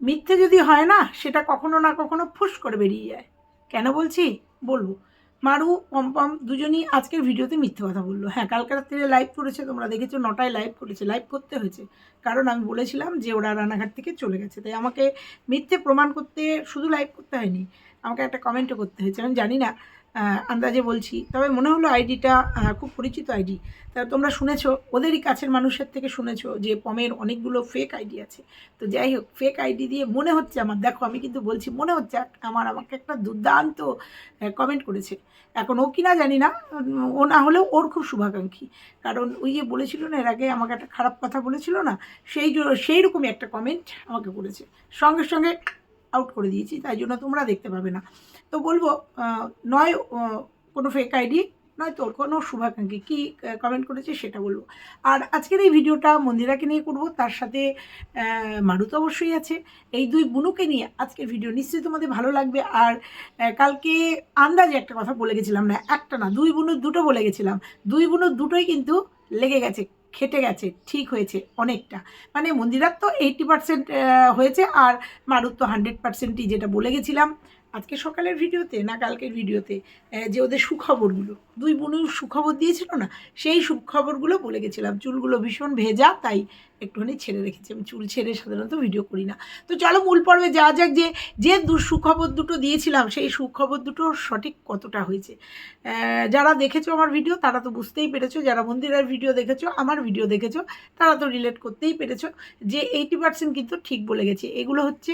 মিথ্যে যদি হয় না, সেটা কখনো না কখনো ফুস করে বেরিয়ে যায়। কেন বলছি? বলব। মারু, পম্পম দুজনই আজকের ভিডিওতে মিথ্যে কথা বলল। হ্যাঁ কালকে রাত্রিরে লাইভ করেছে, তোমরা দেখেছ, নটায় লাইভ করেছে লাইভ করতে হয়েছে। কারণ আমি বলেছিলাম যে ওরা রানাঘাট থেকে চলে গেছে। তাই আমাকে মিথ্যে প্রমাণ করতে, শুধু লাইভ করতে হয়নি, আমাকে একটা কমেন্টও করতে হয়েছে। আমি জানি না আন্দাজে বলছি। তবে মনে হলো আইডিটা খুব পরিচিত আইডি। তা তোমরা শুনেছো, ওদেরই কাছের মানুষের থেকে শুনেছো যে পমের অনেকগুলো ফেক আইডি আছে। তো যাই হোক ফেক আইডি দিয়ে মনে হচ্ছে আমার, দেখো আমি কিন্তু বলছি, মনে হচ্ছে আমার, আমাকে একটা দুর্দান্ত কমেন্ট করেছে। এখন ও কিনা জানি না ও না হলেও ওর খুব শুভাকাঙ্ক্ষী। কারণ ওই যে বলেছিল না, এর আগে আমাকে একটা খারাপ কথা বলেছিল না, সেই সেই রকমই একটা কমেন্ট আমাকে করেছে। সঙ্গে সঙ্গে আউট করে দিয়েছি তাই জন্য তোমরা দেখতে পাবে না। তো বলব নয় কোনো ফেক আইডি নয় তোর কোনো শুভাকাঙ্ক্ষী। কী কমেন্ট করেছে সেটা বলব। আর আজকের এই ভিডিওটা মন্দিরাকে নিয়ে করব তার সাথে আহ, মারু তো অবশ্যই আছে। এই দুই বুনুকে নিয়ে আজকের ভিডিও নিশ্চয়ই তোমাদের ভালো লাগবে। আর কালকে আন্দাজে একটা কথা বলে গেছিলাম না একটা না দুই বুনুর দুটো বলে গেছিলাম। দুই বুনুর দুটোই কিন্তু লেগে গেছে। খেটে গেছে, ঠিক হয়েছে অনেকটা। মানে মন্দিরার তো এইটটি পার্সেন্ট হয়েছে আর মারুর তো হান্ড্রেড পার্সেন্টই যেটা বলে গেছিলাম আজকে সকালের ভিডিওতে না কালকের ভিডিওতে যে ওদের সুখবরগুলো, দুই বোন সুখবর দিয়েছিল না, সেই সুখবরগুলো বলে গেছিলাম, চুলগুলো ভীষণ ভেজা, তাই একটুখানি ছেড়ে রেখেছি, আমি চুল ছেড়ে সাধারণত ভিডিও করি না। তো চলো মূল পর্বে যাওয়া যাক যে যে দু সুখবর দুটো দিয়েছিলাম, সেই সুখবর দুটো সঠিক কতটা হয়েছে। যারা দেখেছ আমার ভিডিও, তারা তো বুঝতেই পেরেছ, যারা মন্দিরের ভিডিও দেখেছ, আমার ভিডিও দেখেছ, তারা তো রিলেট করতেই পেরেছ যে এইটি পার্সেন্ট কিন্তু ঠিক বলে গেছে। এগুলো হচ্ছে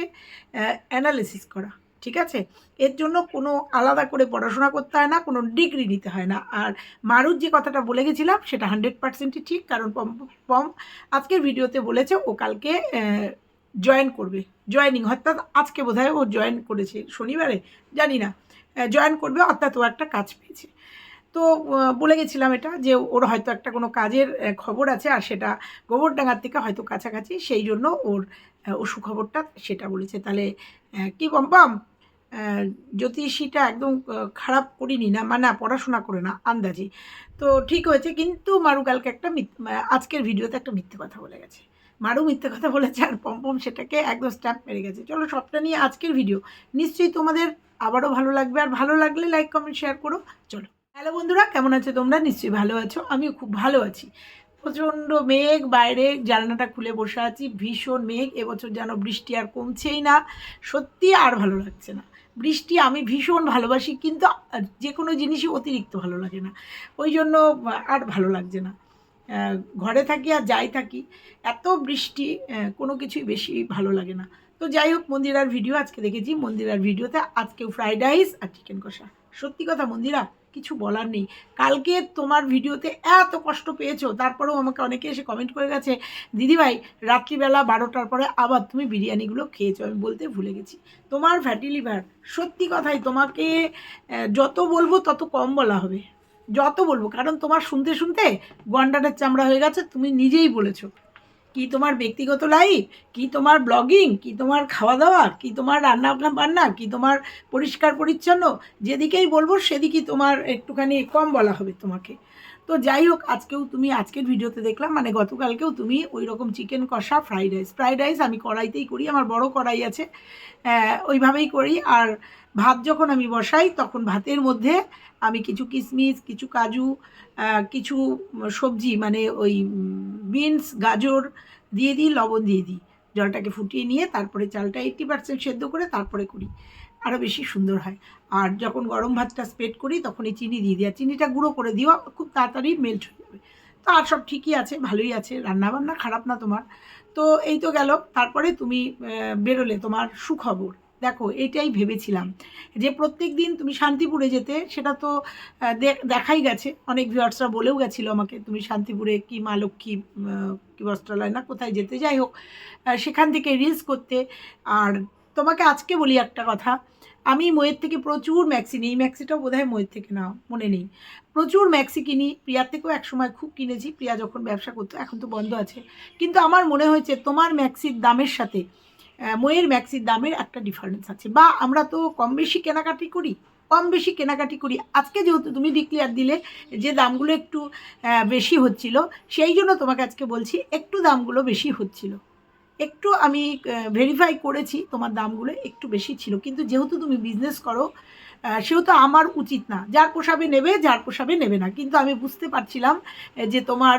অ্যানালিসিস করা। ঠিক আছে? এর জন্য কোনো আলাদা করে পড়াশোনা করতে হয় না কোনো ডিগ্রি নিতে হয় না। আর মারুর যে কথাটা বলে গেছিলাম সেটা হান্ড্রেড পার্সেন্টই ঠিক কারণ পম পম আজকের ভিডিওতে বলেছে ও কালকে জয়েন করবে। জয়েনিং অর্থাৎ আজকে বোধহয় ও জয়েন করেছে শনিবারে জানি না। জয়েন করবে অর্থাৎ ও একটা কাজ পেয়েছে। তো বলে গেছিলাম এটা যে ওর হয়তো একটা কোনো কাজের খবর আছে আর সেটা গোবরডাঙ্গার থেকে হয়তো কাছাকাছি সেই জন্য ওর ও সুখবরটা সেটা বলেছে। তাহলে কি আহ, জ্যোতিষীটা একদম খারাপ করিনি না মানে পড়াশোনা করে না, আন্দাজি। তো ঠিক হয়েছে, কিন্তু মারু কালকে একটা আজকের ভিডিওতে একটা মিথ্যে কথা বলে গেছে। মারু মিথ্যে কথা বলেছে আর পম্পম সেটাকে একদম স্ট্যাম্প মেরে গেছে। চলো সবটা নিয়ে আজকের ভিডিও। নিশ্চয়ই তোমাদের আবারও ভালো লাগবে, আর ভালো লাগলে লাইক কমেন্ট শেয়ার করো। চলো। হ্যালো বন্ধুরা, কেমন আছো তোমরা? নিশ্চয়ই ভালো আছো, আমিও খুব ভালো আছি। প্রচণ্ড মেঘ, বাইরে জানলাটা খুলে বসে আছি, ভীষণ মেঘ, এবছর যেন বৃষ্টি আর কমছেই না। সত্যি আর ভালো লাগছে না। বৃষ্টি আমি ভীষণ ভালোবাসি, কিন্তু যে কোনো জিনিসই অতিরিক্ত ভালো লাগে না। ওই জন্য আর ভালো লাগছে না। ঘরে থাকি আর যাই থাকি, এত বৃষ্টি কোনো কিছুই বেশি ভালো লাগে না। তো যাই হোক, মন্দিরার ভিডিও আজকে দেখেছি। মন্দিরার ভিডিওতে আজকেও ফ্রাইড রাইস আর চিকেন কষা। সত্যি কথা, মন্দিরা? কিছু বলার নেই। কালকে তোমার ভিডিওতে এত কষ্ট পেয়েছ, তারপরেও আমাকে অনেকে এসে কমেন্ট করে গেছে, দিদিভাই, রাত্রিবেলা বারোটার পরে আবার তুমি বিরিয়ানিগুলো খেয়েছো। আমি বলতে ভুলে গেছি। তোমার ফ্যাটি লিভার সত্যি কথাই তোমাকে যত বলব তত কম বলা হবে। যত বলব, কারণ তোমার শুনতে শুনতে গন্ডারের চামড়া হয়ে গেছে, তুমি নিজেই বলেছ। কি তোমার ব্যক্তিগত লাইফ কি তোমার ব্লগিং কি তোমার খাওয়া দাওয়া কি তোমার রান্না বান্না কি তোমার পরিষ্কার পরিচ্ছন্ন যেদিকেই বলব, সেদিকেই তোমার একটুখানি কম বলা হবে তোমাকে। তো যাই হোক, আজকেও তুমি আজকের ভিডিওতে দেখলাম মানে গতকালকেও তুমি ওই রকম চিকেন কষা ফ্রাইড রাইস ফ্রাইড রাইস আমি কড়াইতেই করি, আমার বড় কড়াই আছে। ওইভাবেই করি। আর ভাত যখন আমি বসাই, তখন ভাতের মধ্যে আমি কিছু কিশমিশ কিছু কাজু কিছু সবজি মানে ওই বিনস, গাজর দিয়ে দিই, লবণ দিয়ে দিই। জলটাকে ফুটিয়ে নিয়ে তারপরে চালটা এইট্টি পার্সেন্ট সেদ্ধ করে তারপরে করি। আরও বেশি সুন্দর হয়। আর যখন গরম ভাতটা স্প্রেড করি তখন এই চিনি দিয়ে দিই। আর চিনিটা গুঁড়ো করে দিও, খুব তাড়াতাড়ি মেল্ট হয়ে যাবে। তো আর সব ঠিকই আছে, ভালোই আছে, রান্নাবান্না খারাপ না তোমার। তো এই তো গেল। তারপরে তুমি বেরোলে তোমার সুখবর। দেখো, এইটাই ভেবেছিলাম। যে প্রত্যেক দিন তুমি শান্তিপুরে যেতে, সেটা তো দেখাই গেছে। অনেক ভিউয়ার্সরা বলেও গেছিল আমাকে, তুমি শান্তিপুরে কি মা লক্ষ্মী কি বস্ত্রালয় না, কোথায় যেতে? যাই হোক সেখান থেকে রিলস করতে। আর তোমাকে আজকে বলি একটা কথা, আমি ময়ের থেকে প্রচুর ম্যাক্সি নিই। ম্যাক্সিটাও বোধ হয় ময়ের থেকে না মনে নেই। প্রচুর ম্যাক্সি কিনি, প্রিয়ার থেকেও একসময় খুব কিনেছি। প্রিয়া যখন ব্যবসা করতো, এখন তো বন্ধ আছে। কিন্তু আমার মনে হয়েছে, তোমার ম্যাক্সির দামের সাথে ময়ের ম্যাক্সির দামের একটা ডিফারেন্স আছে। বা আমরা তো কম বেশি কেনাকাটি করি, কম বেশি কেনাকাটি করি। আজকে যেহেতু তুমি ডিক্লেয়ার দিলে যে দামগুলো একটু বেশি হচ্ছিল, সেই জন্য তোমাকে আজকে বলছি একটু দামগুলো বেশি হচ্ছিল। একটু আমি ভেরিফাই করেছি তোমার দামগুলো একটু বেশি ছিল। কিন্তু যেহেতু তুমি বিজনেস করো সেহেতু আমার উচিত না। যার পোষাবে নেবে, যার পোষাবে নেবে না। কিন্তু আমি বুঝতে পারছিলাম যে তোমার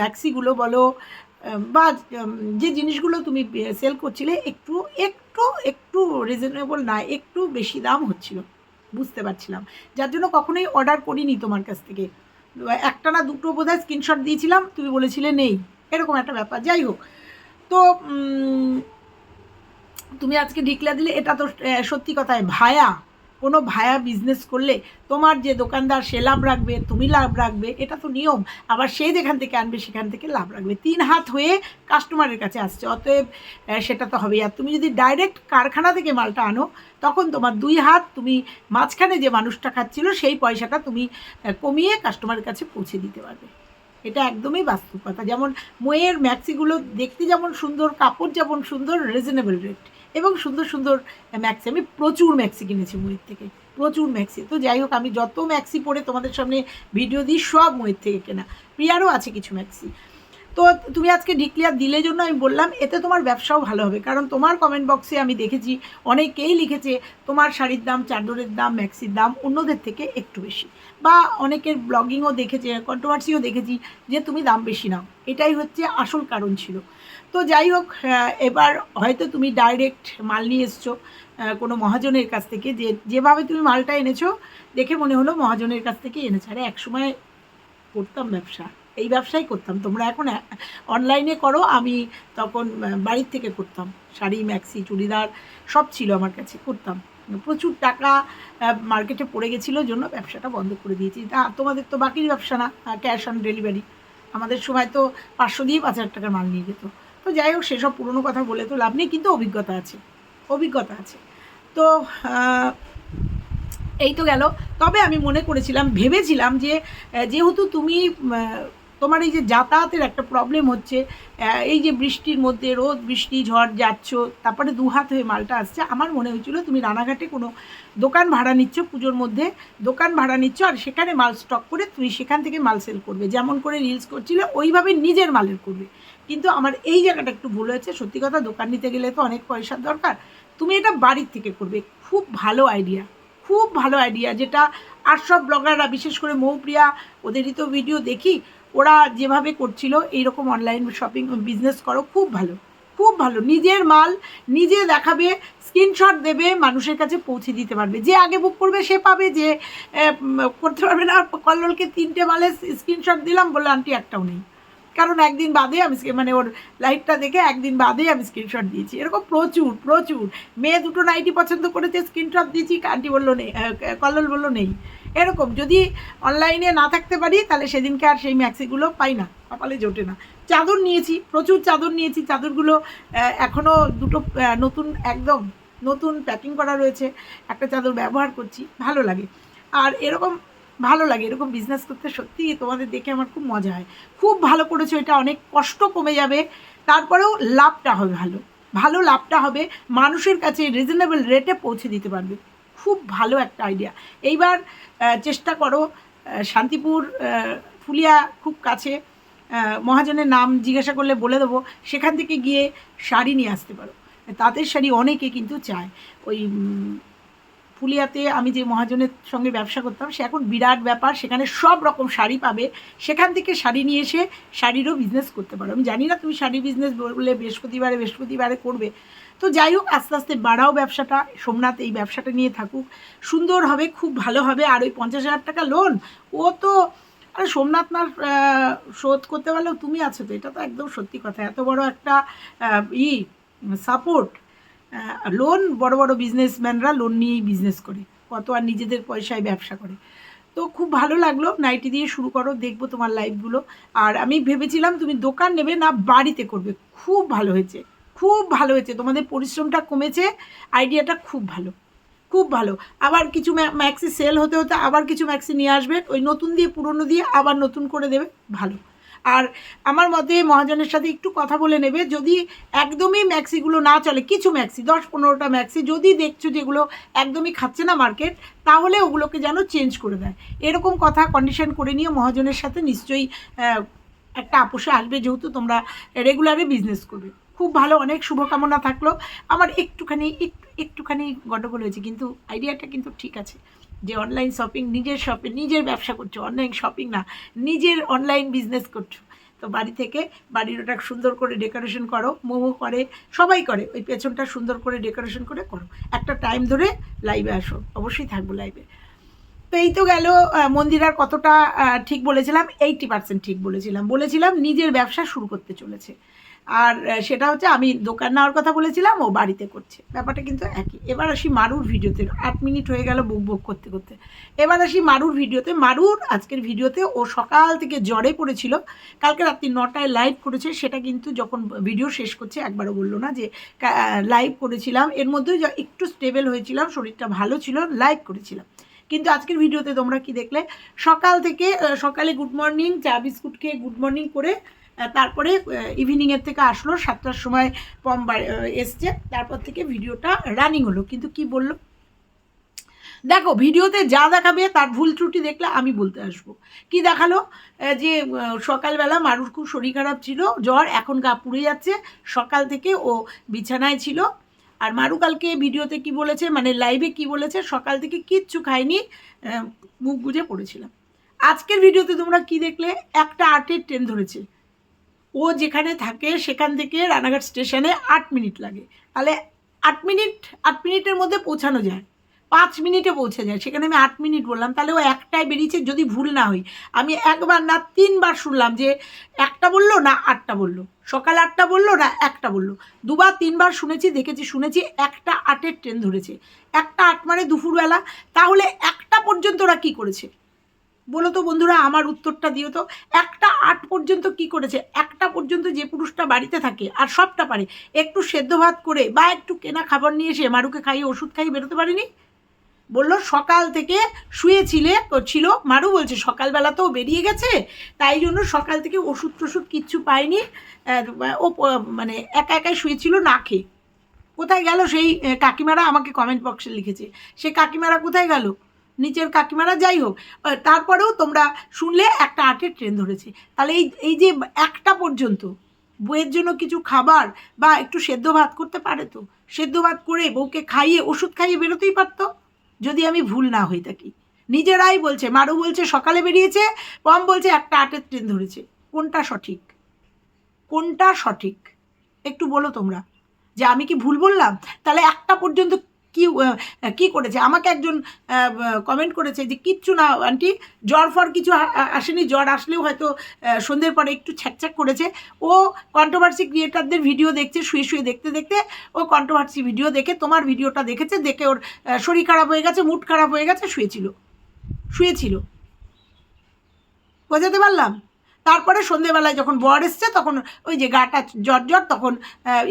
ম্যাক্সিগুলো বলো বা যে জিনিসগুলো তুমি সেল করছিলে একটু একটু একটু রিজনেবল না, একটু বেশি দাম হচ্ছিল। বুঝতে পারছিলাম। যার জন্য কখনোই অর্ডার করিনি তোমার কাছ থেকে। একটা না দুটো বোধহয় স্ক্রিনশট দিয়েছিলাম, তুমি বলেছিলে নেই। এরকম একটা ব্যাপার। যাই হোক। তো তুমি আজকে ডিক্লেয়ার দিলে, এটা তো সত্যি কথায় ভায়া। কোনো ভায়া বিজনেস করলে তোমার যে দোকানদার সে লাভ রাখবে, তুমি লাভ রাখবে, এটা তো নিয়ম। আবার সে যেখান থেকে আনবে সেখান থেকে লাভ রাখবে। তিন হাত হয়ে কাস্টমারের কাছে আসছে। অতএব সেটা তো হবেই। আর তুমি যদি ডাইরেক্ট কারখানা থেকে মালটা আনো, তখন তোমার দুই হাত তুমি মাঝখানে যে মানুষটা খাচ্ছিল, সেই পয়সাটা তুমি কমিয়ে কাস্টমারের কাছে পৌঁছে দিতে পারবে। এটা একদমই বাস্তব কথা। যেমন, ময়ের ম্যাক্সিগুলো দেখতে যেমন সুন্দর, কাপড় যেমন সুন্দর রিজনেবল রেট এবং সুন্দর সুন্দর ম্যাক্সি আমি প্রচুর ম্যাক্সি কিনেছি ময়ের থেকে, প্রচুর ম্যাক্সি তো যাই হোক, আমি যত ম্যাক্সি পরে তোমাদের সামনে ভিডিও দিই, সব ময়ের থেকে কেনা। প্রিয়ারও আছে কিছু ম্যাক্সি তো তুমি আজকে ডিক্লেয়ার দিলে জন্য আমি বললাম, এতে তোমার ব্যবসাও ভালো হবে, কারণ তোমার কমেন্ট বক্সে আমি দেখেছি, অনেকেই লিখেছে তোমার শাড়ির দাম, চাদরের দাম ম্যাক্সির দাম অন্যদের থেকে একটু বেশি। বা অনেকের ব্লগিংও দেখেছে কন্ট্রোভার্সিও দেখেছি যে তুমি দাম বেশি নাও। এটাই হচ্ছে আসল কারণ ছিল। তো যাই হোক এবার হয়তো তুমি ডাইরেক্ট মাল নিয়ে এসছো কোনো মহাজনের কাছ থেকে। যে, যেভাবে তুমি মালটা এনেছো, দেখে মনে হলো মহাজনের কাছ থেকে এনেছো। আরে, একসময় করতাম ব্যবসা। এই ব্যবসাই করতাম। তোমরা এখন অনলাইনে করো, আমি তখন বাড়ির থেকে করতাম। শাড়ি ম্যাক্সি চুড়িদার, সব ছিল আমার কাছে, করতাম। প্রচুর টাকা মার্কেটে পড়ে গেছিল, জন্য ব্যবসাটা বন্ধ করে দিয়েছি। তা, তোমাদের তো বাকির ব্যবসা না ক্যাশ অন ডেলিভারি আমাদের সময় তো পাঁচশো দিয়ে পাঁচ হাজার টাকার মাল নিয়ে যেত। তো যাই হোক, সেসব পুরনো কথা বলে তো লাভ নেই, কিন্তু অভিজ্ঞতা আছে অভিজ্ঞতা আছে। তো এই তো গেল। তবে আমি মনে করেছিলাম, ভেবেছিলাম যে যেহেতু তুমি তোমার এই যে যাতায়াতের একটা প্রবলেম হচ্ছে এই যে বৃষ্টির মধ্যে, রোদ, বৃষ্টি, ঝড় যাচ্ছ, তারপরে দু হাত হয়ে মালটা আসছে, আমার মনে হয়েছিল তুমি রানাঘাটে কোনো দোকান ভাড়া নিচ্ছ, পুজোর মধ্যে দোকান ভাড়া নিচ্ছ, আর সেখানে মাল স্টক করে তুমি সেখান থেকে মাল সেল করবে। যেমন করে রিলস করছিলে, ওইভাবে নিজের মালের করবে। কিন্তু আমার এই জায়গাটা একটু ভুল হয়েছে। সত্যি কথা, দোকান নিতে গেলে তো অনেক পয়সার দরকার। তুমি এটা বাড়ির থেকে করবে। খুব ভালো আইডিয়া খুব ভালো আইডিয়া যেটা আর সব ব্লগাররা বিশেষ করে মৌপ্রিয়া, ওদেরই তো ভিডিও দেখি, ওরা যেভাবে করছিল, এইরকম অনলাইন শপিং বিজনেস করো, খুব ভালো। খুব ভালো। নিজের মাল নিজে দেখাবে স্ক্রিনশট দেবে, মানুষের কাছে পৌঁছে দিতে পারবে। যে আগে বুক করবে, সে পাবে। যে করতে পারবে না, কল্লোলকে তিনটে মালের স্ক্রিনশট দিলাম, বলল, আন্টি, একটাও নেই। কারণ একদিন বাদে আমি মানে ওর লাইটটা দেখে একদিন বাদে আমি স্ক্রিনশট দিয়েছি। এরকম প্রচুর প্রচুর। মেয়ে দুটো নাইটি পছন্দ করেছে স্ক্রিনশট দিয়েছি আন্টি বলল নেই আহ, কল্লোল বলল নেই। এরকম যদি অনলাইনে না থাকতে পারি তাহলে সেদিনকে আর সেই ম্যাক্সিগুলো পাই না কপালে জোটে না। চাদর নিয়েছি প্রচুর চাদর নিয়েছি। চাদরগুলো এখনও দুটো নতুন একদম নতুন প্যাকিং করা রয়েছে। একটা চাদর ব্যবহার করছি ভালো লাগে। আর এরকম ভালো লাগে, এরকম বিজনেস করতে সত্যি তোমাদের দেখে আমার খুব মজা হয়। খুব ভালো করেছ, এটা অনেক কষ্ট কমে যাবে, তারপরেও লাভটা হবে ভালো। ভালো লাভটা হবে, মানুষের কাছে রিজনেবল রেটে পৌঁছে দিতে পারবে। খুব ভালো একটা আইডিয়া এইবার চেষ্টা করো শান্তিপুর ফুলিয়া খুব কাছে মহাজনের নাম জিজ্ঞাসা করলে বলে দেবো, সেখান থেকে গিয়ে শাড়ি নিয়ে আসতে পারো। তাঁতের শাড়ি অনেকে কিন্তু চায়। ওই ফুলিয়াতে আমি যে মহাজনের সঙ্গে ব্যবসা করতাম, সে এখন বিরাট ব্যাপার। সেখানে সব রকম শাড়ি পাবে। সেখান থেকে শাড়ি নিয়ে এসে শাড়িরও বিজনেস করতে পারো। আমি জানি না তুমি শাড়ি বিজনেস বললে বৃহস্পতিবারে বৃহস্পতিবারে করবে। তো যাই হোক, আস্তে আস্তে বাড়াও ব্যবসাটা। সোমনাথ এই ব্যবসাটা নিয়ে থাকুক। সুন্দর হবে, খুব ভালো হবে। আর ওই পঞ্চাশ হাজার টাকা লোন ও তো, আরে সোমনাথ না শোধ করতে পারলেও তুমি আছো তো। এটা তো একদম সত্যি কথা। এত বড় একটা ই সাপোর্ট লোন বড় বড় বিজনেসম্যানরা লোন নিয়েই বিজনেস করে। কত আর নিজেদের পয়সায় ব্যবসা করে। তো খুব ভালো লাগল। নাইটি দিয়ে শুরু করো, দেখব তোমার লাইফগুলো আর আমি ভেবেছিলাম তুমি দোকান নেবে না, বাড়িতে করবে। খুব ভালো হয়েছে। খুব ভালো হয়েছে। তোমাদের পরিশ্রমটা কমেছে। আইডিয়াটা খুব ভালো। খুব ভালো। আবার কিছু ম্যা- ম্যাক্সি সেল হতে হতে আবার কিছু ম্যাক্সি নিয়ে আসবে। ওই নতুন দিয়ে, পুরনো দিয়ে আবার নতুন করে দেবে। ভালো। আর আমার মতে মহাজনের সাথে একটু কথা বলে নেবে, যদি একদমই ম্যাক্সিগুলো না চলে, কিছু ম্যাক্সি, দশ পনেরোটা ম্যাক্সি যদি দেখছ যেগুলো একদমই খাচ্ছে না মার্কেট, তাহলে ওগুলোকে যেন চেঞ্জ করে দেয়। এরকম কথা কন্ডিশন করে নিয়ে মহাজনের সাথে নিশ্চয়ই একটা আপোষে আসবে, যেহেতু তোমরা রেগুলারে বিজনেস করবে। খুব ভালো, অনেক শুভকামনা থাকল। আমার একটুখানি, একটু, একটুখানি গণ্ডগোল হয়েছে, কিন্তু আইডিয়াটা কিন্তু ঠিক আছে। যে অনলাইন শপিং নিজের শপিং নিজের ব্যবসা করছ অনলাইন শপিং না, নিজের অনলাইন বিজনেস করছ। তো বাড়ি থেকে বাড়ির ওটা সুন্দর করে ডেকোরেশন করো, মোমো করে, সবাই করে, ওই পেছনটা সুন্দর করে ডেকোরেশন করে করো। একটা টাইম ধরে লাইভে আসো, অবশ্যই থাকব লাইভে তো এই তো গেল মন্দিরার কতটা ঠিক বলেছিলাম এইটি পার্সেন্ট ঠিক বলেছিলাম। বলেছিলাম নিজের ব্যবসা শুরু করতে চলেছে। আর সেটা হচ্ছে আমি দোকান নেওয়ার কথা বলেছিলাম, ও বাড়িতে করছে। ব্যাপারটা কিন্তু একই। এবার আসি মারুর ভিডিওতে। আট মিনিট হয়ে গেল বুক বুক করতে করতে। এবার আসি মারুর ভিডিওতে। মারুর আজকের ভিডিওতে ও সকাল থেকে জ্বরে পড়েছিল। কালকে রাত্রি নটায় লাইভ করেছে। সেটা কিন্তু যখন ভিডিও শেষ করছে, একবারও বলল না যে লাইভ করেছিলাম। এর মধ্যে একটু স্টেবল হয়েছিলাম, শরীরটা ভালো ছিল, লাইভ করেছিলাম। কিন্তু আজকের ভিডিওতে তোমরা কি দেখলে? সকাল থেকে সকালে গুড মর্নিং, চা বিস্কুট খেয়ে গুড মর্নিং করে তারপরে ইভিনিংয়ের থেকে আসলো, সাতটার সময় পম এসছে। তারপর থেকে ভিডিওটা রানিং হলো। কিন্তু কি বলল? দেখো, ভিডিওতে যা দেখাবে তার ভুল ত্রুটি দেখলে আমি বলতে আসব। কি দেখাল? যে সকালবেলা মারুর খুব শরীর খারাপ ছিল, জ্বর এখন গা পুড়ে যাচ্ছে। সকাল থেকে ও বিছানায় ছিল। আর মারু কালকে ভিডিওতে কি বলেছে মানে লাইভে কি বলেছে, সকাল থেকে কিচ্ছু খাইনি মুখ গুজে পড়েছিলাম। আজকের ভিডিওতে তোমরা কি দেখলে? একটা আটের ট্রেন ধরেছে। ও যেখানে থাকে সেখান থেকে রানাঘাট স্টেশনে আট মিনিট লাগে। তাহলে আট মিনিট, আট মিনিটের মধ্যে পৌঁছানো যায়। পাঁচ মিনিটে পৌঁছে যায়। সেখানে আমি আট মিনিট বললাম। তাহলে ও একটায় বেরিয়েছে যদি ভুল না হই আমি একবার না, তিনবার শুনলাম যে একটা বলল না আটটা বলল। সকাল আটটা বলল না একটা বলল। দুবার, তিনবার শুনেছি, দেখেছি, শুনেছি একটা আটের ট্রেন ধরেছে। একটা আট মানে দুপুরবেলা। তাহলে একটা পর্যন্ত ওরা কী করেছে? বলো তো বন্ধুরা, আমার উত্তরটা দিও তো। একটা আট পর্যন্ত কি করেছে? একটা পর্যন্ত যে পুরুষটা বাড়িতে থাকে আর সবটা পারে, একটু সেদ্ধ ভাত করে বা একটু কেনা খাবার নিয়ে এসে মারুকে খাইয়ে ওষুধ খাইয়ে বেরোতে পারেনি? বলল, সকাল থেকে শুয়েছিলে ছিল। মারু বলছে, সকালবেলা তো বেরিয়ে গেছে, তাই জন্য সকাল থেকে ওষুধ টষুধ কিচ্ছু পায়নি। ও মানে একা একাই শুয়েছিল না খেয়ে। কোথায় গেল সেই কাকিমারা আমাকে কমেন্ট বক্সে লিখেছে। সে কাকিমারা কোথায় গেল? নিচের কাকিমারা যাই হোক তারপরেও তোমরা শুনলে একটা আটের ট্রেন ধরেছে। তাহলে এই এই যে একটা পর্যন্ত বইয়ের জন্য কিছু খাবার বা একটু সেদ্ধ ভাত করতে পারে তো? সেদ্ধ ভাত করে বউকে খাইয়ে, ওষুধ খাইয়ে বেরোতেই পারতো? যদি আমি ভুল না হয়ে থাকি। নিজেরাই বলছে, মারু বলছে, সকালে বেরিয়েছে, পম বলছে, একটা আটের ট্রেন ধরেছে। কোনটা সঠিক? কোনটা সঠিক? একটু বলো তোমরা। যে আমি কি ভুল বললাম? তাহলে একটা পর্যন্ত কি কি করেছে? আমাকে একজন কমেন্ট করেছে যে, কিচ্ছু না, আন্টি। জ্বর ফর কিছু আসেনি। জ্বর আসলেও হয়তো সন্ধ্যের পরে একটু ছ্যাকছ্যাক করেছে। ও কন্ট্রোভার্সি ক্রিয়েটারদের ভিডিও দেখছে, শুয়ে শুয়ে দেখতে দেখতে। ও কন্ট্রোভার্সি ভিডিও দেখে, তোমার ভিডিওটা দেখেছে, দেখে ওর শরীর খারাপ হয়ে গেছে মুড খারাপ হয়ে গেছে, শুয়েছিল। শুয়েছিল। বোঝাতে পারলাম? তারপরে সন্ধেবেলায় যখন বর এসছে, তখন ওই যে গাটা জ্বর জ্বর, তখন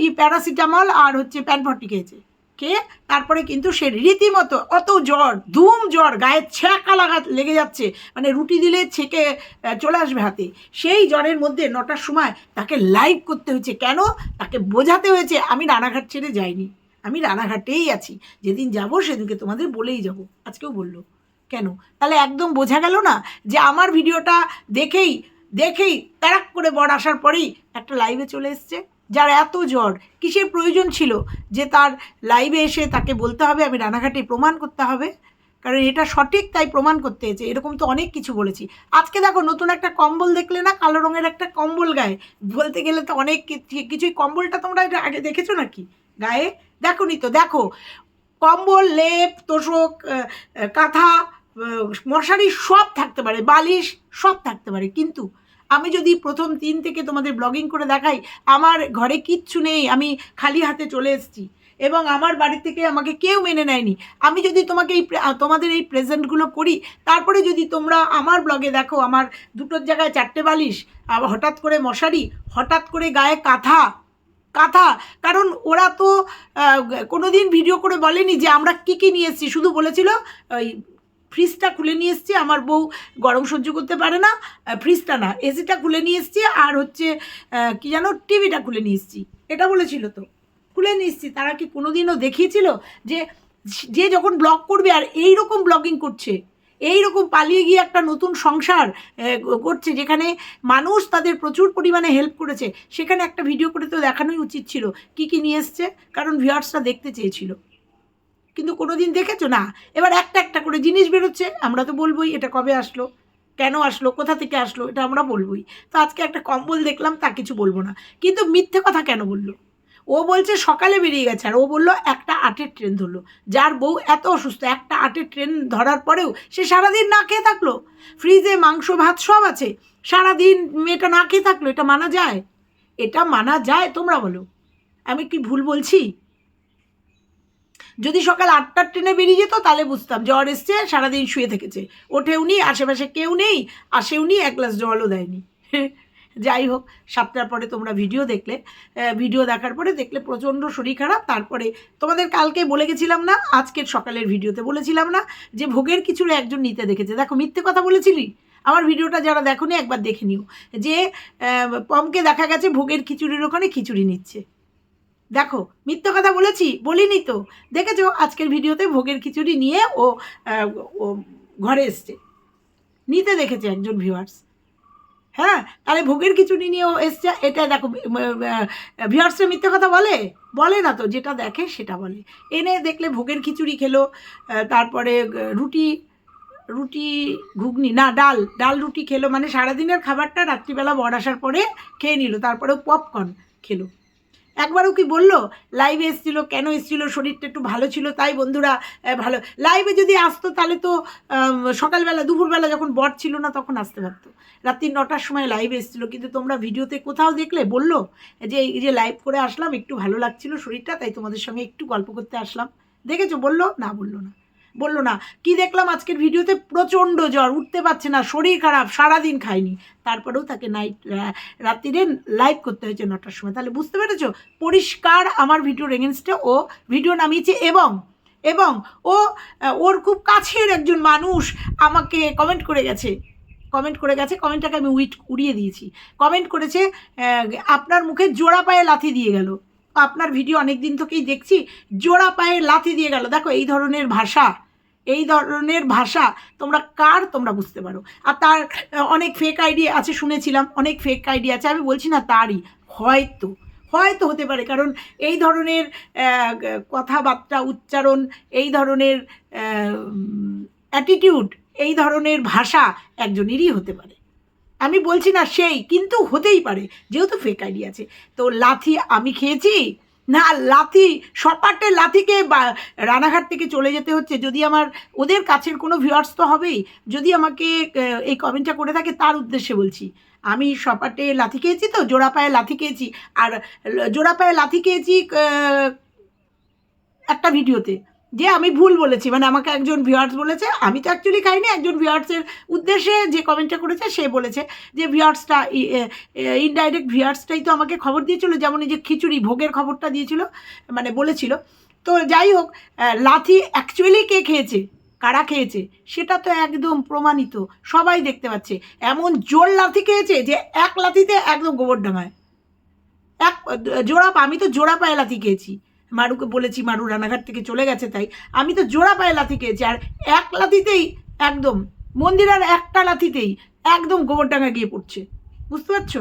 ই প্যারাসিটামল আর হচ্ছে প্যানফর্টি খেয়েছে। খেয়ে তারপরে কিন্তু সে রীতিমতো অত জ্বর, ধুম জ্বর, গায়ে ছ্যাঁকা লাগা লেগে যাচ্ছে মানে রুটি দিলে ছেঁকে চলে আসবে হাতে। সেই জ্বরের মধ্যে নটার সময় তাকে লাইভ করতে হয়েছে। কেন? তাকে বোঝাতে হয়েছে, আমি রানাঘাট ছেড়ে যাইনি। আমি রানাঘাটেই আছি। যেদিন যাব সেদিনকে তোমাদের বলেই যাব। আজকেও বলল। কেন? তাহলে একদম বোঝা গেল না যে আমার ভিডিওটা দেখেই দেখেই তারাক করে বর আসার পরেই একটা লাইভে চলে এসছে। যার এত জ্বর, কিসের প্রয়োজন ছিল যে তার লাইভে এসে তাকে বলতে হবে, আমি রানাঘাটে প্রমাণ করতে হবে? কারণ এটা সঠিক তাই প্রমাণ করতে হয়েছে, এরকম তো অনেক কিছু বলেছি। আজকে দেখো নতুন একটা কম্বল দেখলে না, কালো রঙের একটা কম্বল গায়ে। বলতে গেলে তো অনেক কিছুই কম্বলটা তোমরা আগে দেখেছ নাকি? গায়ে? দেখো নি তো, দেখো। কম্বল, লেপ, তোষক কাঁথা মশারি সব থাকতে পারে, বালিশ সব থাকতে পারে, কিন্তু আমি যদি প্রথম তিন থেকে তোমাদের ব্লগিং করে দেখাই, আমার ঘরে কিচ্ছু নেই, আমি খালি হাতে চলে এসেছি। এবং আমার বাড়ি থেকে আমাকে কেউ মেনে নেয়নি। আমি যদি তোমাকে এই তোমাদের এই প্রেজেন্টগুলো করি, তারপরে যদি তোমরা আমার ব্লগে দেখো, আমার দুটোর জায়গায় চারটে বালিশ হঠাৎ করে মশারি, হঠাৎ করে গায়ে কাঁথা কাঁথা, কারণ ওরা তো কোনো দিন ভিডিও করে বলেনি যে আমরা কী কী নিয়ে এসেছি, শুধু বলেছিল, ওই ফ্রিজটা খুলে নিয়ে এসেছি, আমার বউ গরম সহ্য করতে পারে না ফ্রিজটা না, এসিটা খুলে নিয়ে এসেছি আর হচ্ছে কি জানো, টিভিটা খুলে নিয়ে এসেছি। এটা বলেছিল তো, খুলে নিয়ে এসেছি। তারা কি কোনোদিনও দেখিয়েছিল যে যে যখন ব্লগ করবে আর এই রকম ব্লগিং করছে এই রকম পালিয়ে গিয়ে একটা নতুন সংসার করছে, যেখানে মানুষ তাদের প্রচুর পরিমাণে হেল্প করেছে, সেখানে একটা ভিডিও করে তো দেখানোই উচিত ছিল, কি কি নিয়ে এসছে, কারণ ভিউয়ার্সরা দেখতে চেয়েছিল। কিন্তু কোনো দিন দেখেছ? না। এবার একটা একটা করে জিনিস বেরোচ্ছে। আমরা তো বলবোই, এটা কবে আসলো? কেন আসলো? কোথা থেকে আসলো? এটা আমরা বলবোই। তো আজকে একটা কম্বল দেখলাম, তা কিছু বলব না। কিন্তু মিথ্যে কথা কেন বলল? ও বলছে, সকালে বেরিয়ে গেছে। আর ও বলল, একটা আটের ট্রেন ধরলো। যার বউ এত অসুস্থ, একটা আটের ট্রেন ধরার পরেও সে সারাদিন না খেয়ে থাকল। ফ্রিজে মাংস, ভাত সব আছে। সারাদিন মেয়েটা না খেয়ে থাকল, এটা মানা যায়? এটা মানা যায়, তোমরা বলো। আমি কি ভুল বলছি? যদি সকাল আটটার ট্রেনে বেরিয়ে যেত, তাহলে বুঝতাম জ্বর এসছে, সারাদিন শুয়ে থেকেছে। ওঠেও নি, আশেপাশে কেউ নেই, আসেও নি, এক গ্লাস জলও দেয়নি। যাই হোক, সাতটার পরে তোমরা ভিডিও দেখলে ভিডিও দেখার পরে দেখলে প্রচণ্ড শরীর খারাপ। তারপরে তোমাদের কালকে বলে গেছিলাম না, আজকের সকালের ভিডিওতে বলেছিলাম না, যে ভোগের কিছুরে একজন নিতে দেখেছে। দেখো, মিথ্যে কথা বলেছিলি? আমার ভিডিওটা যারা দেখোনি একবার দেখে নিও। যে পমকে দেখা গেছে ভোগের খিচুড়ির ওখানে খিচুড়ি নিচ্ছে। দেখো, মিথ্যে কথা বলেছি, বলিনি তো। দেখেছ, আজকের ভিডিওতে ভোগের খিচুড়ি নিয়ে ও ঘরে এসছে। নিতে দেখেছে একজন ভিউয়ার্স হ্যাঁ তাহলে ভোগের খিচুড়ি নিয়ে ও এসছে। এটা দেখো ভিউয়ার্সরা মিথ্যে কথা বলে? বলে না তো, যেটা দেখে সেটা বলে। এনে দেখলে ভোগের খিচুড়ি খেলো তারপরে রুটি রুটি ঘুগনি, না, ডাল ডাল রুটি খেলো। মানে সারাদিনের খাবারটা রাত্রিবেলা বর আসার পরে খেয়ে নিল। তারপরে পপকর্ন খেলো। একবারও কি বলল? লাইভে এসেছিল, কেন এসেছিল? শরীরটা একটু ভালো ছিল, তাই বন্ধুরা ভালো। লাইভে যদি আসতো, তাহলে তো সকালবেলা, দুপুরবেলা যখন বট ছিল না, তখন আসতে পারতো। রাত্রি নটার সময় লাইভে এসেছিল, কিন্তু তোমরা ভিডিওতে কোথাও দেখলে, বলল যে, এই যে লাইভ করে আসলাম, একটু ভালো লাগছিল শরীরটা, তাই তোমাদের সঙ্গে একটু গল্প করতে আসলাম। দেখেছ? বলল? না বলল না। বলল না, কি দেখলাম আজকের ভিডিওতে? প্রচণ্ড জ্বর, উঠতে পারছে না, শরীর খারাপ, সারাদিন খায়নি তারপরেও তাকে নাইট রাত্রিরে লাইভ করতে হয়েছে নটার সময়। তাহলে বুঝতে পেরেছ? পরিষ্কার আমার ভিডিওর এগেনস্টে ও ভিডিও নামিয়েছে এবং এবং ও ওর খুব কাছের একজন মানুষ আমাকে কমেন্ট করে গেছে। কমেন্ট করে গেছে কমেন্টটাকে আমি উইট উড়িয়ে দিয়েছি। কমেন্ট করেছে আপনার মুখে জোড়া পায়ে লাথি দিয়ে গেল। আপনার ভিডিও অনেক দিন থেকেই দেখছি, জোড়া পায়ে লাথি দিয়ে গেল। দেখো, এই ধরনের ভাষা। এই ধরনের ভাষা তোমরা কার তোমরা বুঝতে পারো? আর তার অনেক ফেক আইডি আছে, শুনেছিলাম, অনেক ফেক আইডি আছে, আমি বলছি না তারই, হয়তো হয়তো হতে পারে, কারণ এই ধরনের কথাবার্তা, উচ্চারণ, এই ধরনের অ্যাটিটিউড এই ধরনের ভাষা একজনেরই হতে পারে। আমি বলছি না সেই, কিন্তু হতেই পারে, যেহেতু ফেক আইডি আছে। তো লাথি আমি খেয়েছি না, লাথি সপাটে লাথিকে রানাঘাট থেকে চলে যেতে হচ্ছে। যদি আমার, ওদের কাছের কোনো ভিউয়ার্স তো হবেই। যদি আমাকে এই কমেন্টটা করে থাকে, তার উদ্দেশ্যে বলছি। আমি সপাটে লাথি খেয়েছি তো, জোড়া পায়ে লাথি খেয়েছি। আর, জোড়া পায়ে লাথি খেয়েছি একটা ভিডিওতে যে আমি ভুল বলেছি মানে আমাকে একজন ভিউয়ার্স বলেছে, আমি তো অ্যাকচুয়ালি খাইনি, একজন ভিউয়ার্সের উদ্দেশ্যে যে কমেন্টটা করেছে, সে বলেছে যে ভিউয়ার্সটা ইনডাইরেক্ট ভিউয়ার্সটাই তো আমাকে খবর দিয়েছিল, যেমন এই যে খিচুড়ি, ভোগের খবরটা দিয়েছিল মানে বলেছিল। তো যাই হোক লাথি অ্যাকচুয়ালি কে খেয়েছে? কারা খেয়েছে? সেটা তো একদম প্রমাণিত। সবাই দেখতে পাচ্ছে। এমন জোর লাথি খেয়েছে যে এক লাথিতে একদম গোবর ডাঙায়। এক, জোড়া আমি তো জোড়া পায়ে লাথি খেয়েছি। মারুকে বলেছি, মারু রানাঘাট থেকে চলে গেছে তাই। আমি তো জোড়া পায়ে লাথি খেয়েছি, আর এক লাথিতেই একদম, মন্দিরের একটা লাথিতেই একদম গোবরডাঙ্গা গিয়ে পড়ছে। বুঝতে পারছ?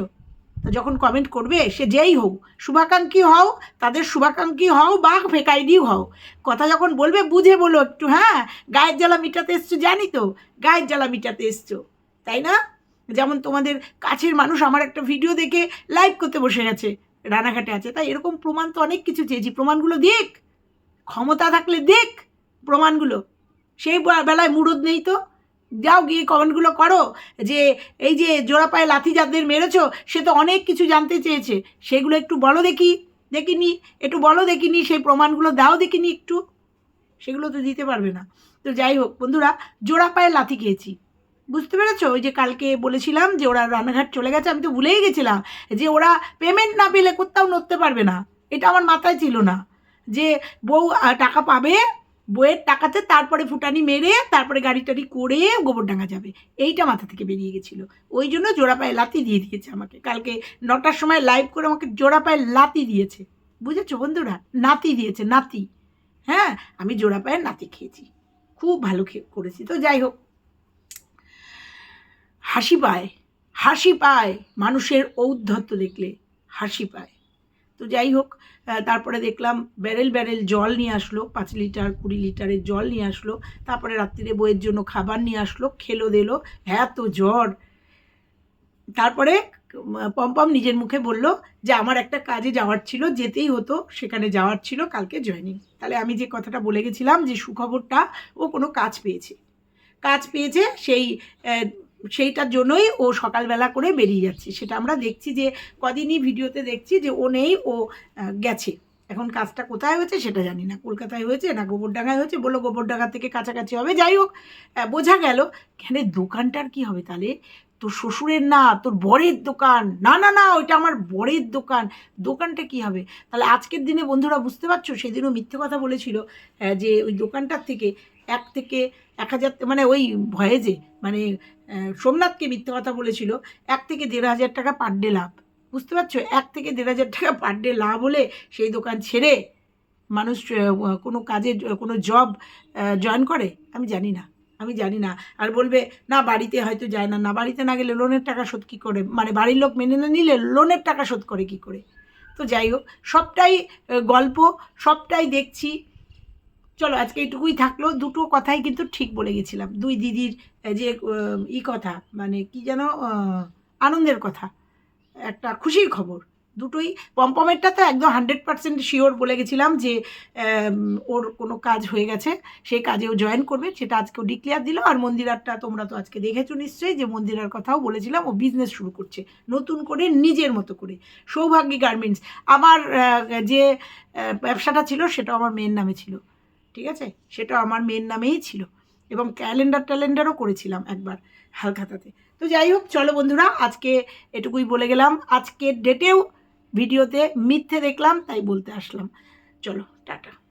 তো যখন কমেন্ট করবে, সে যেই হোক, শুভাকাঙ্ক্ষী হও, তাদের শুভাকাঙ্ক্ষী হও বা ফেকাইডিও হও। কথা যখন বলবে, বুঝে বলো একটু হ্যাঁ? গায়ের জ্বালা মিটাতে এসছো, জানি তো, গায়ের জ্বালা মিটাতে এসছো, তাই না? যেমন তোমাদের কাছের মানুষ আমার একটা ভিডিও দেখে লাইভ করতে বসে গেছে। রানাঘাটে আছে। তাই এরকম প্রমাণ তো অনেক কিছু চেয়েছি। প্রমাণগুলো দেখ ক্ষমতা থাকলে দেখ প্রমাণগুলো। সেই বেলায় মুরদ নেই তো। যাও গিয়ে কমেন্টগুলো করো যে, এই যে জোড়া পায়ে লাথি যাদের মেরেছো, সে তো অনেক কিছু জানতে চেয়েছে। সেগুলো একটু বলো দেখি, দেখিনি। একটু বলো দেখিনি, সেই প্রমাণগুলো দাও দেখিনি একটু। সেগুলো তো দিতে পারবে না। তো যাই হোক, বন্ধুরা, জোড়া পায়ে লাথি খেয়েছি। বুঝতে পেরেছ? ওই যে কালকে বলেছিলাম যে ওরা রানাঘাট চলে গেছে, আমি তো ভুলেই গেছিলাম যে ওরা পেমেন্ট না পেলে কোথাও নড়তে পারবে না। এটা আমার মাথায় ছিল না। যে বউ টাকা পাবে বইয়ের টাকাতে তারপরে ফুটানি মেরে, তারপরে গাড়ি টাড়ি করে গোবরডাঙ্গা যাবে। এইটা মাথা থেকে বেরিয়ে গেছিল। ওই জন্য জোড়া পায়ে লাতি দিয়ে দিয়েছে আমাকে। কালকে নটার সময় লাইভ করে আমাকে জোড়া পায়ে লাতি দিয়েছে। বুঝেছ বন্ধুরা? নাতি দিয়েছে, নাতি। হ্যাঁ আমি জোড়া পায়ে নাতি খেয়েছি। খুব ভালো করেছি। তো যাই হোক হাসি পায় হাসি পায়, মানুষের ঔদ্ধত্য দেখলে হাসি পায়। তো যাই হোক তারপরে দেখলাম ব্যারেল ব্যারেল জল নিয়ে আসলো, পাঁচ লিটার, কুড়ি লিটারের জল নিয়ে আসলো, তারপরে রাত্রিরে বইয়ের জন্য খাবার নিয়ে আসলো, খেলো দিলো, এত জ্বর। তারপরে পম্পম নিজের মুখে বলল যে, আমার একটা কাজে যাওয়ার ছিল, যেতেই হতো, সেখানে যাওয়ার ছিল, কালকে জয়েনিং তাহলে আমি যে কথাটা বলে গেছিলাম যে, সুখবরটা ও কোনো কাজ পেয়েছে। কাজ পেয়েছে সেই সেইটার জন্যই ও সকালবেলা করে বেরিয়ে যাচ্ছে। সেটা আমরা দেখছি যে, কদিনই ভিডিওতে দেখছি যে, ও নেই, ও গেছে। এখন কাজটা কোথায় হয়েছে সেটা জানি না। কলকাতায় হয়েছে না গোবরডাঙ্গায় হয়েছে? বলল গোবরডাঙ্গা থেকে কাছাকাছি হবে। যাই হোক বোঝা গেল এখানে দোকানটার কি হবে তাহলে? তোর শ্বশুরের না, তোর বরের দোকান। না না না, ওইটা আমার বরের দোকান। দোকানটা কি হবে? তাহলে আজকের দিনে বন্ধুরা বুঝতে পারছ, সেদিনও মিথ্যে কথা বলেছিল যে ওই দোকানটার থেকে এক থেকে এক হাজার মানে ওই ভয়ে যে মানে সোমনাথকে মিথ্যে কথা বলেছিল, এক থেকে দেড় হাজার টাকা পার ডে লাভ। বুঝতে পারছ? এক থেকে দেড় হাজার টাকা পার ডে লাভ হলে সেই দোকান ছেড়ে মানুষ কোনো কাজে, কোনো জব জয়েন করে? আমি জানি না। আমি জানি না। আর বলবে, না, বাড়িতে হয়তো যায় না। না, বাড়িতে না গেলে লোনের টাকা শোধ কী করে? মানে বাড়ির লোক মেনে না নিলে লোনের টাকা শোধ করে কি করে? তো যাই হোক, সবটাই গল্প, সবটাই দেখছি। চলো, আজকে এইটুকুই থাকল। দুটো কথাই কিন্তু ঠিক বলে গেছিলাম। দুই দিদির যে ই কথা মানে কি যেন আনন্দের কথা, একটা খুশির খবর। দুটোই, পম্পমেরটা তো একদম হান্ড্রেড পার্সেন্ট শিওর বলে গেছিলাম যে ওর কোনো কাজ হয়ে গেছে সেই কাজেও জয়েন করবে, সেটা আজকে ডিক্লেয়ার দিল। আর মন্দিরারটা তোমরা তো আজকে দেখেছ নিশ্চয়ই যে, মন্দিরার কথাও বলেছিলাম, ও বিজনেস শুরু করছে, নতুন করে, নিজের মতো করে। সৌভাগ্যী গার্মেন্টস আমার যে ব্যবসাটা ছিল সেটা আমার মেয়ের নামে ছিল। ঠিক আছে? সেটা আমার মেয়ের নামেই ছিল। এবং ক্যালেন্ডার ট্যালেন্ডারও করেছিলাম একবার হালখাতাতে। তো যাই হোক, চলো বন্ধুরা, আজকে এটুকুই বলে গেলাম। আজকের ডেটেও ভিডিওতে মিথ্যে দেখলাম, তাই বলতে আসলাম। চলো, টাটা।